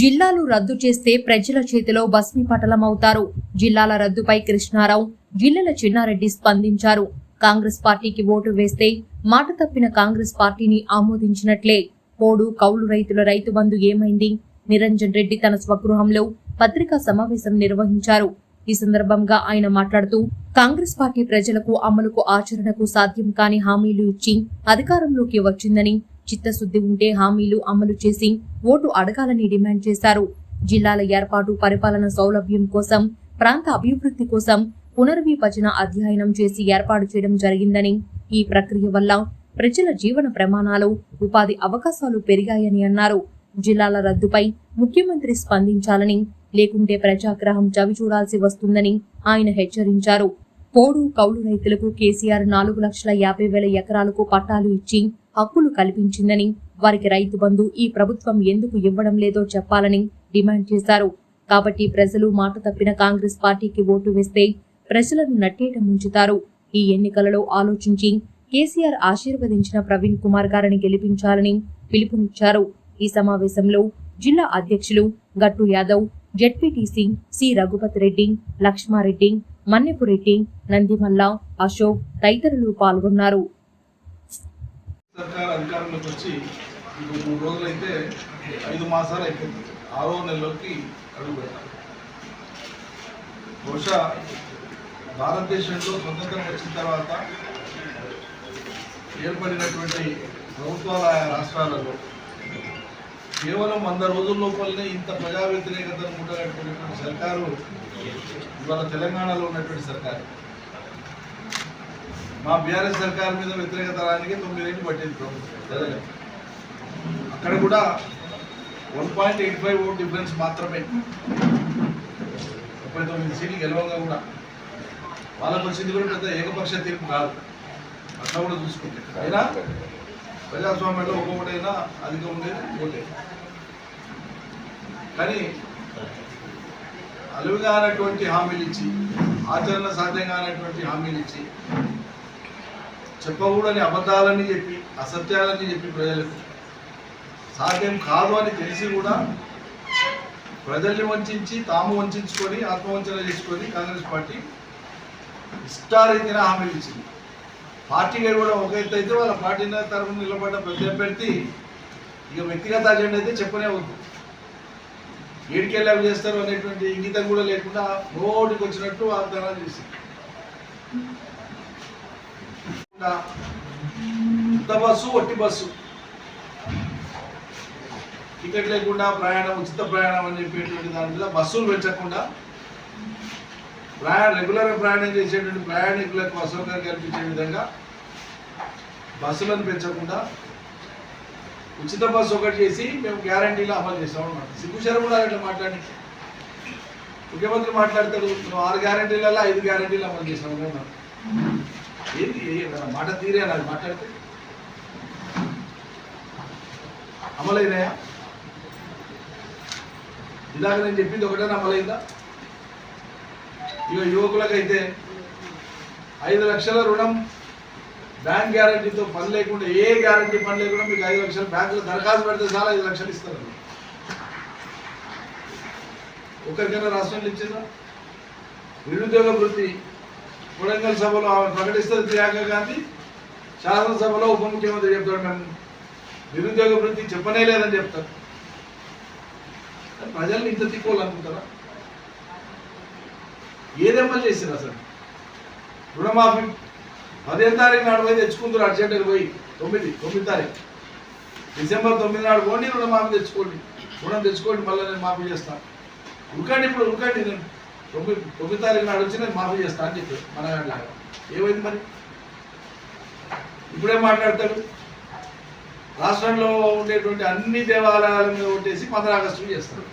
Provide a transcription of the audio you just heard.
జిల్లాలు రద్దు చేస్తే ప్రజల చేతిలో పటలం అవుతారు జిల్లాల రద్దుపై కృష్ణారావు జిల్లల చిన్నారెడ్డి స్పందించారు. కాంగ్రెస్ పార్టీకి ఓటు వేస్తే మాట తప్పిన కాంగ్రెస్ పార్టీని ఆమోదించినట్లే. పోడు కౌలు రైతుల రైతు బంధు ఏమైంది? నిరంజన్ రెడ్డి తన స్వగృహంలో పత్రికా సమావేశం నిర్వహించారు. ఈ సందర్భంగా ఆయన మాట్లాడుతూ కాంగ్రెస్ పార్టీ ప్రజలకు అమలుకు ఆచరణకు సాధ్యం కాని హామీలు ఇచ్చి అధికారంలోకి వచ్చిందని చిత్తశుద్ధి ఉంటే హామీలు అమలు చేసి ఓటు అడగాలని డిమాండ్ చేశారు. జిల్లాల ఏర్పాటు పరిపాలన సౌలభ్యం కోసం ప్రాంత అభివృద్ధి కోసం పునర్విభజన అధ్యయనం చేసి ఏర్పాటు చేయడం జరిగిందని ఈ ప్రక్రియ వల్ల ప్రజల జీవన ప్రమాణాలు ఉపాధి అవకాశాలు పెరిగాయని అన్నారు. జిల్లాల రద్దుపై ముఖ్యమంత్రి స్పందించాలని లేకుంటే ప్రజాగ్రహం చవి చూడాల్సి వస్తుందని ఆయన హెచ్చరించారు. పోడు కౌలు రైతులకు కేసీఆర్ నాలుగు లక్షల యాభై వేల ఎకరాలకు పట్టాలు ఇచ్చి హక్కులు కల్పించిందని వారికి రైతు బంధు ఈ ప్రభుత్వం ఎందుకు ఇవ్వడం లేదో చెప్పాలని డిమాండ్ చేశారు. కాబట్టి ప్రజలు మాట తప్పిన కాంగ్రెస్ పార్టీకి ఓటు వేస్తే ప్రజలను నట్టేట ముంచుతారు. ఈ ఎన్నికలలో ఆలోచించి కేసీఆర్ ఆశీర్వదించిన ప్రవీణ్ కుమార్ గారిని గెలిపించాలని పిలుపునిచ్చారు. ఈ సమావేశంలో జిల్లా అధ్యక్షులు గట్టు యాదవ్ జెడ్పీటీసీ సి రఘుపతి రెడ్డి లక్ష్మారెడ్డి మన్నెపురెడ్డి నందిమల్ల అశోక్ తదితరులు పాల్గొన్నారు. సర్కార్ అధికారంలోకి వచ్చి ఇప్పుడు మూడు రోజులైతే ఐదు మాసాలు అయిపోయింది. ఆరో నెలలోకి అడుగు పెడతారు బహుశా భారతదేశంలో స్వతంత్రం వచ్చిన తర్వాత ఏర్పడినటువంటి ప్రభుత్వాల రాష్ట్రాలలో కేవలం వంద రోజుల లోపలనే ఇంత ప్రజా వ్యతిరేకతను మూటగట్టుకున్నటువంటి సర్కారు ఇవాళ తెలంగాణలో ఉన్నటువంటి సర్కారు. మా బీఆర్ఎస్ సర్కార్ మీద వ్యతిరేకత రానికి తొమ్మిదేళ్ళు పట్టింది ప్రభుత్వం అక్కడ కూడా one point eight five vote difference మాత్రమే. ముప్పై తొమ్మిది సీట్లు గెలవంగా కూడా. వాళ్ళకు వచ్చింది కూడా పెద్ద ఏకపక్ష తీర్పు కాదు. అట్లా కూడా చూసుకుంటే. అయినా ప్రజాస్వామ్యంలో ఒక్కొక్కటైనా అధికం ఉండేది ఓటే. కానీ అలువుగానటువంటి హామీలు ఇచ్చి ఆచరణ సాధ్యంగా అనేటువంటి హామీలు ఇచ్చి చెప్పకూడని అబద్ధాలని చెప్పి అసత్యాలని చెప్పి ప్రజలకు సాధ్యం కాదు అని తెలిసి కూడా ప్రజల్ని వంచి తాము వంచుకొని ఆత్మవంచన చేసుకొని కాంగ్రెస్ పార్టీ ఇష్టారీతిన హామీలు ఇచ్చింది పార్టీగా కూడా ఒక ఎత్తు అయితే వాళ్ళ పార్టీ తరఫున నిలబడ్డ ప్రతి అభ్యర్థి ఇక వ్యక్తిగత అజెండా అయితే చెప్పనే వద్దు. ఏడికెళ్ళి అవి చేస్తారు అనేటువంటి ఇంగితం కూడా లేకుండా నోటికి వచ్చినట్టు వాగ్దానాలు చేసింది ఉత్త బస్సు ఒట్టి బస్సు. టికెట్ లేకుండా ప్రయాణం ఉచిత ప్రయాణం అని చెప్పేటువంటి దాని మీద బస్సులు పెంచకుండా ప్రయాణ రెగ్యులర్గా ప్రయాణం చేసేటువంటి ప్రయాణికులకు అసౌకర్యం కల్పించే విధంగా బస్సులను పెంచకుండా ఉచిత బస్సు ఒకటి చేసి మేము గ్యారంటీలో అమలు చేస్తాం అన్నమాట. సిగ్గుచారు కూడా అట్లా మాట్లాడి ముఖ్యమంత్రి మాట్లాడతాడు నువ్వు ఆరు గ్యారంటీలలో ఐదు గ్యారంటీలు అమలు చేసాం ఏంది? ఏంటి మాట తీరే నాకు మాట్లాడితే? అమలైనాయా? ఇలాగ నేను చెప్పింది ఒకటే అమలైందా? ఇక యువకులకైతే ఐదు లక్షల రుణం బ్యాంక్ గ్యారంటీతో పని లేకుండా ఏ గ్యారంటీ పని లేకుండా మీకు ఐదు లక్షలు బ్యాంకులో దరఖాస్తు పెడితే చాలా ఐదు లక్షలు ఇస్తారు. ఒకరికైనా రాష్ట్రంలో ఇచ్చిందా? నిరుద్యోగ వృత్తి కొడంగల్ సభలో ఆమె ప్రకటిస్తుంది ప్రియాంక గాంధీ శాసనసభలో ఉప ముఖ్యమంత్రి చెప్తాడు మేము నిరుద్యోగ వృత్తి చెప్పనే లేదని చెప్తారు. ప్రజల్ని ఇంత తిక్కోవాలనుకుంటారా ఏదెమ్మలు చేసింది అసలు రుణమాఫీ. పదిహేను తారీఖు నాడు పోయి తెచ్చుకుంటారు అర్జెంటుగా పోయి. తొమ్మిది తొమ్మిది తారీఖు. డిసెంబర్ తొమ్మిది నాడు పోండి రుణమాఫీ తెచ్చుకోండి. రుణం తెచ్చుకోండి మళ్ళీ నేను మాఫీ చేస్తాను ఉరకండి ఇప్పుడు ఉరకండి నేను. తొమ్మిది తొమ్మిది తారీఖు నాడు వచ్చి నేను మాఫీ చేస్తాను అని చెప్పారు మన గారిలాగా ఏమైంది మరి? ఇప్పుడే మాట్లాడతాడు రాష్ట్రంలో ఉండేటువంటి అన్ని దేవాలయాల మీద కొట్టేసి పంద్ర ఆగస్టు చేస్తారు.